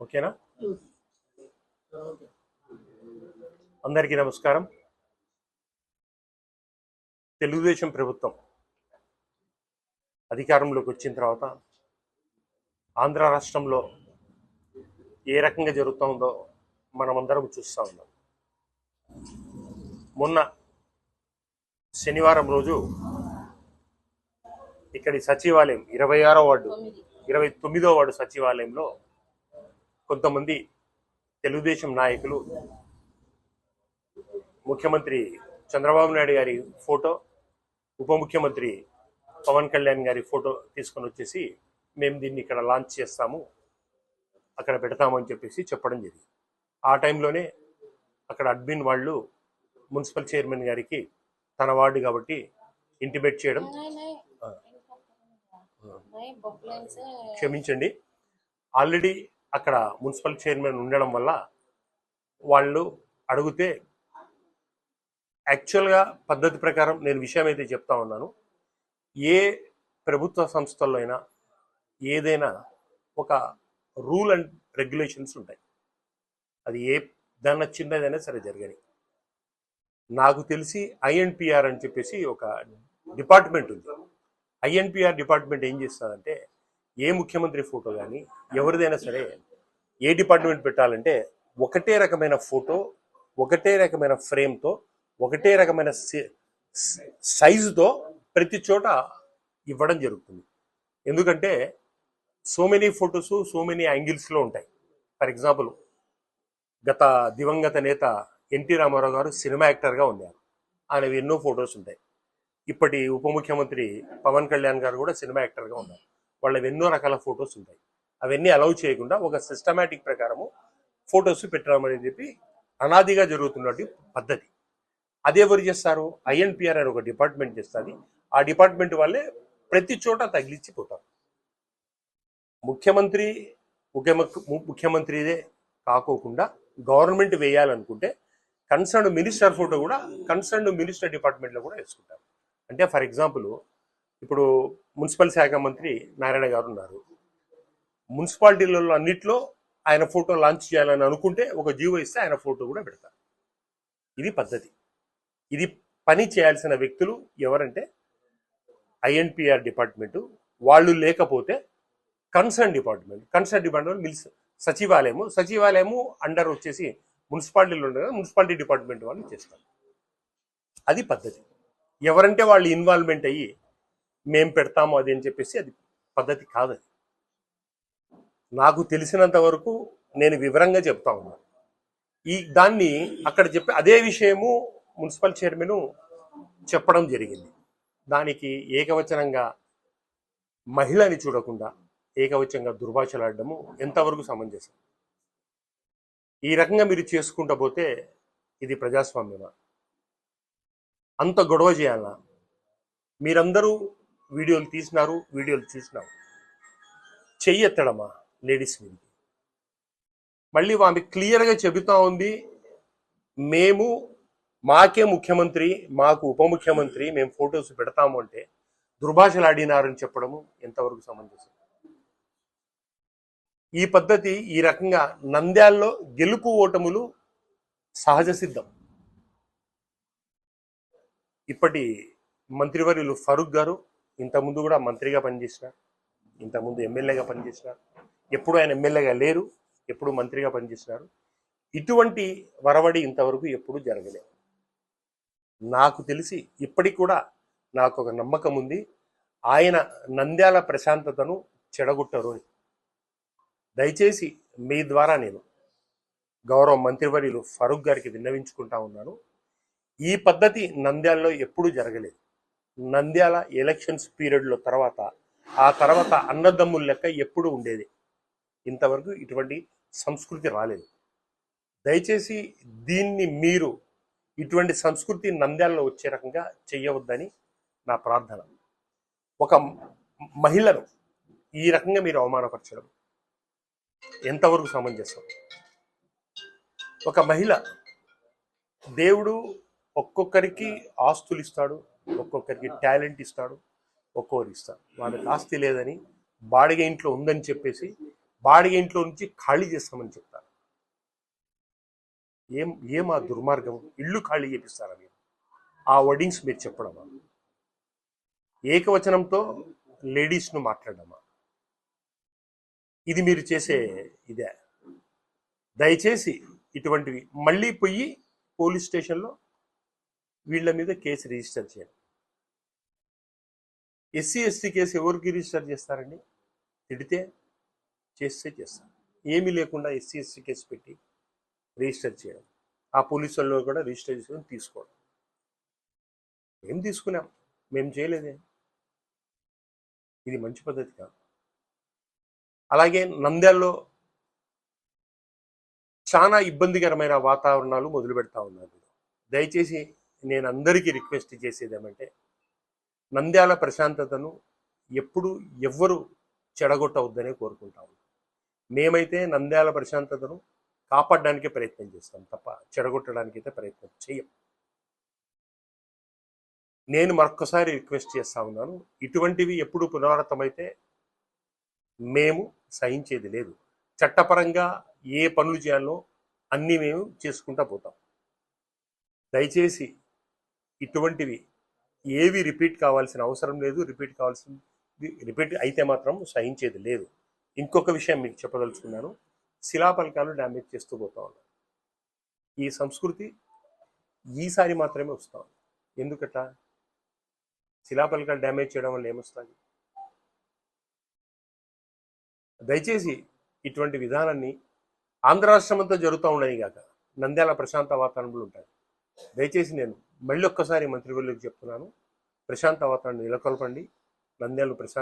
ఓకేనా? అందరికీ నమస్కారం. తెలుగుదేశం ప్రభుత్వం అధికారంలోకి వచ్చిన తర్వాత ఆంధ్ర రాష్ట్రంలో ఏ రకంగా జరుగుతుందో మనమందరం చూస్తూ ఉన్నాం. మొన్న శనివారం రోజు ఇక్కడి సచివాలయం ఇరవై ఆరో వార్డు ఇరవై తొమ్మిదో వార్డు సచివాలయంలో కొంతమంది తెలుగుదేశం నాయకులు ముఖ్యమంత్రి చంద్రబాబు నాయుడు గారి ఫోటో ఉప ముఖ్యమంత్రి పవన్ కళ్యాణ్ గారి ఫోటో తీసుకొని వచ్చేసి మేము దీన్ని ఇక్కడ లాంచ్ చేస్తాము అక్కడ పెడతామని చెప్పేసి చెప్పడం జరిగింది. ఆ టైంలోనే అక్కడ అడ్మిన్ వాళ్ళు మున్సిపల్ చైర్మన్ గారికి తన వార్డు కాబట్టి ఇంటిమేట్ చేయడం క్షమించండి. ఆల్రెడీ అక్కడ మున్సిపల్ చైర్మన్ ఉండడం వల్ల వాళ్ళు అడిగితే యాక్చువల్గా పద్ధతి ప్రకారం నేను విషయం అయితే చెప్తా ఉన్నాను. ఏ ప్రభుత్వ సంస్థల్లో అయినా ఏదైనా ఒక రూల్ అండ్ రెగ్యులేషన్స్ ఉంటాయి. అది ఏ దాన్ని చిన్నదైనా సరే జరగని. నాకు తెలిసి ఐఎన్పిఆర్ అని చెప్పేసి ఒక డిపార్ట్మెంట్ ఉంది. ఐఎన్పిఆర్ డిపార్ట్మెంట్ ఏం చేస్తుందంటే ఏ ముఖ్యమంత్రి ఫోటో కానీ ఎవరిదైనా సరే ఏ డిపార్ట్మెంట్ పెట్టాలంటే ఒకటే రకమైన ఫోటో ఒకటే రకమైన ఫ్రేమ్తో ఒకటే రకమైన సైజుతో ప్రతి చోట ఇవ్వడం జరుగుతుంది. ఎందుకంటే so many photos so many యాంగిల్స్లో ఉంటాయి. ఫర్ ఎగ్జాంపుల్ గత దివంగత నేత ఎన్టీ రామారావు గారు సినిమా యాక్టర్గా ఉన్నారు. ఆయనవి ఎన్నో ఫొటోస్ ఉంటాయి. ఇప్పటి ఉప ముఖ్యమంత్రి పవన్ కళ్యాణ్ గారు కూడా సినిమా యాక్టర్గా ఉన్నారు. వాళ్ళవి ఎన్నో రకాల ఫొటోస్ ఉంటాయి. అవన్నీ అలౌ చేయకుండా ఒక సిస్టమేటిక్ ప్రకారము ఫొటోస్ పెట్టామని చెప్పి అనాదిగా జరుగుతున్నటువంటి పద్ధతి. అదెవరు చేస్తారు? ఐఎన్పిఆర్ అని ఒక డిపార్ట్మెంట్ చేస్తుంది. ఆ డిపార్ట్మెంట్ వాళ్ళే ప్రతి చోట తగిలిచ్చిపోతారు ముఖ్యమంత్రి ముఖ్యమ- ముఖ్యమంత్రిదే కాకోకుండా గవర్నమెంట్ వేయాలనుకుంటే కన్సర్న్ మినిస్టర్ ఫోటో కూడా కన్సర్న్ మినిస్టర్ డిపార్ట్మెంట్లో కూడా వేసుకుంటారు. అంటే ఫర్ ఎగ్జాంపుల్ ఇప్పుడు మున్సిపల్ శాఖ మంత్రి నారాయణ గారు ఉన్నారు. మున్సిపాలిటీలలో అన్నిట్లో ఆయన ఫోటో లాంచ్ చేయాలని అనుకుంటే ఒక జీవో ఇస్తే ఆయన ఫోటో కూడా పెడతారు ఇది పద్ధతి. ఇది పని చేయాల్సిన వ్యక్తులు ఎవరంటే ఐఎన్పిఆర్ డిపార్ట్మెంట్. వాళ్ళు లేకపోతే concern department. Concern department mills సచివాలయము. సచివాలయము అండర్ వచ్చేసి మున్సిపాలిటీలో ఉండగా మున్సిపాలిటీ డిపార్ట్మెంట్ వాళ్ళు చేస్తారు. అది పద్ధతి. ఎవరంటే వాళ్ళు ఇన్వాల్వ్మెంట్ అయ్యి మేం పెడతాము అది అని చెప్పేసి అది పద్ధతి కాదు నాకు తెలిసినంత వరకు నేను వివరంగా చెప్తా ఉన్నాను ఈ దాన్ని అక్కడ చెప్పే అదే విషయము మున్సిపల్ చైర్మన్ చెప్పడం జరిగింది. దానికి ఏకవచనంగా మహిళని చూడకుండా ఏకవచనంగా దుర్భాషలాడము ఎంతవరకు సమంజసం? ఈ రకంగా మీరు చేసుకుంటా పోతే ఇది ప్రజాస్వామ్యమా? అంత గొడవ చేయాలా? మీరందరూ వీడియోలు తీసినారు వీడియోలు చూసినారు చెయ్యెత్తడమా? లేడీస్ మీదకి మళ్ళీ ఆమె క్లియర్గా చెబుతా ఉంది మేము మాకే ముఖ్యమంత్రి మాకు ఉప ముఖ్యమంత్రి మేము ఫొటోస్ పెడతాము అంటే దుర్భాషలు ఆడినారని చెప్పడము ఎంతవరకు సమంజసం? ఈ పద్ధతి ఈ రకంగా నంద్యాల్లో గెలుపు ఓటములు సహజ సిద్ధం. ఇప్పటి మంత్రివర్యులు ఫరూక్ గారు ఇంతకుముందు కూడా మంత్రిగా పనిచేసినారు ఇంతకుముందు ఎమ్మెల్యేగా పనిచేసినారు ఎప్పుడు ఆయన ఎమ్మెల్యేగా లేరు ఎప్పుడు మంత్రిగా పనిచేసినారు. ఇటువంటి వరవడి ఇంతవరకు ఎప్పుడు జరగలేదు. నాకు తెలిసి ఇప్పటికి కూడా నాకు ఒక నమ్మకం ఉంది. ఆయన నంద్యాల ప్రశాంతతను చెడగొట్టరు అని. దయచేసి మీ ద్వారా నేను గౌరవ మంత్రివర్యులు ఫరూక్ గారికి విన్నవించుకుంటా ఉన్నాను. ఈ పద్ధతి నంద్యాలలో ఎప్పుడూ జరగలేదు. నంద్యాల ఎలక్షన్స్ పీరియడ్లో తర్వాత ఆ తర్వాత అన్నదమ్ముల లెక్క ఎప్పుడు ఉండేది. ఇంతవరకు ఇటువంటి సంస్కృతి రాలేదు. దయచేసి దీన్ని మీరు ఇటువంటి సంస్కృతి నంద్యాలలో వచ్చే రకంగా చెయ్యవద్దని నా ప్రార్థన. ఒక మహిళను ఈ రకంగా మీరు అవమానపరచడం ఎంతవరకు సమంజసం? ఒక మహిళ దేవుడు ఒక్కొక్కరికి ఆస్తులు ఇస్తాడు ఒక్కొక్కరికి టాలెంట్ ఇస్తాడు ఒక్కొక్కరు ఇస్తాడు వాళ్ళకి ఆస్తి లేదని బాడిగ ఇంట్లో ఉందని చెప్పేసి బాడిగ ఇంట్లో నుంచి ఖాళీ చేస్తామని చెప్తారు. ఏం ఏం ఆ దుర్మార్గం? ఇల్లు ఖాళీ చేపిస్తారా మీరు? ఆ వర్డింగ్స్ మీరు చెప్పడమా? ఏకవచనంతో లేడీస్ను మాట్లాడమా? ఇది మీరు చేసే ఇదే. దయచేసి ఇటువంటివి మళ్ళీ పోయి పోలీస్ స్టేషన్లో వీళ్ళ మీద కేసు రిజిస్టర్ చేయండి. ఎస్సీ ఎస్టీ కేసు ఎవరికి రిజిస్టర్ చేస్తారండి? తిడితే చేస్తే చేస్తారు. ఏమీ లేకుండా ఎస్సీ ఎస్టీ కేసు పెట్టి రిజిస్టర్ చేయడం. ఆ పోలీసు వాళ్ళు కూడా రిజిస్టర్ చేసుకొని తీసుకోవడం. ఏం తీసుకున్నాం. మేము చేయలేదే. ఇది మంచి పద్ధతి కాదు. అలాగే నంద్యాల్లో చాలా ఇబ్బందికరమైన వాతావరణాలు మొదలు పెడతా ఉన్నారు. దయచేసి నేను అందరికీ రిక్వెస్ట్ చేసేదేమంటే నంద్యాల ప్రశాంతతను ఎప్పుడు ఎవ్వరు చెడగొట్టవద్దనే కోరుకుంటా ఉన్నాం. మేమైతే నంద్యాల ప్రశాంతతను కాపాడడానికే ప్రయత్నం చేస్తాం తప్ప చెడగొట్టడానికి అయితే ప్రయత్నం చేయం నేను మరొక్కసారి రిక్వెస్ట్ చేస్తా ఉన్నాను ఇటువంటివి ఎప్పుడు పునరావృతమైతే మేము సహించేది లేదు. చట్టపరంగా ఏ పనులు చేయాలో అన్నీ మేము చేసుకుంటా పోతాం. దయచేసి ఇటువంటివి ఏవి రిపీట్ కావాల్సిన అవసరం లేదు రిపీట్ కావాల్సింది రిపీట్ అయితే మాత్రం సహించేది లేదు. ఇంకొక విషయం మీకు చెప్పదలుచుకున్నాను. శిలాపలకాలు డ్యామేజ్ చేస్తూ పోతా ఉన్నాం ఈ సంస్కృతి ఈసారి మాత్రమే వస్తాం ఎందుకట? శిలాపలకాలు డ్యామేజ్ చేయడం వల్ల ఏమొస్తుంది దయచేసి ఇటువంటి విధానాన్ని ఆంధ్ర రాష్ట్రం అంతా జరుగుతూ ఉండని కాక నంద్యాల ప్రశాంత వాతావరణంలో ఉంటాయి. దయచేసి నేను మళ్ళీ ఒక్కసారి మంత్రివర్యులకు చెప్తున్నాను. ప్రశాంత వాతావరణం నెలకొల్పండి. నంద్యాలను ప్రశాంత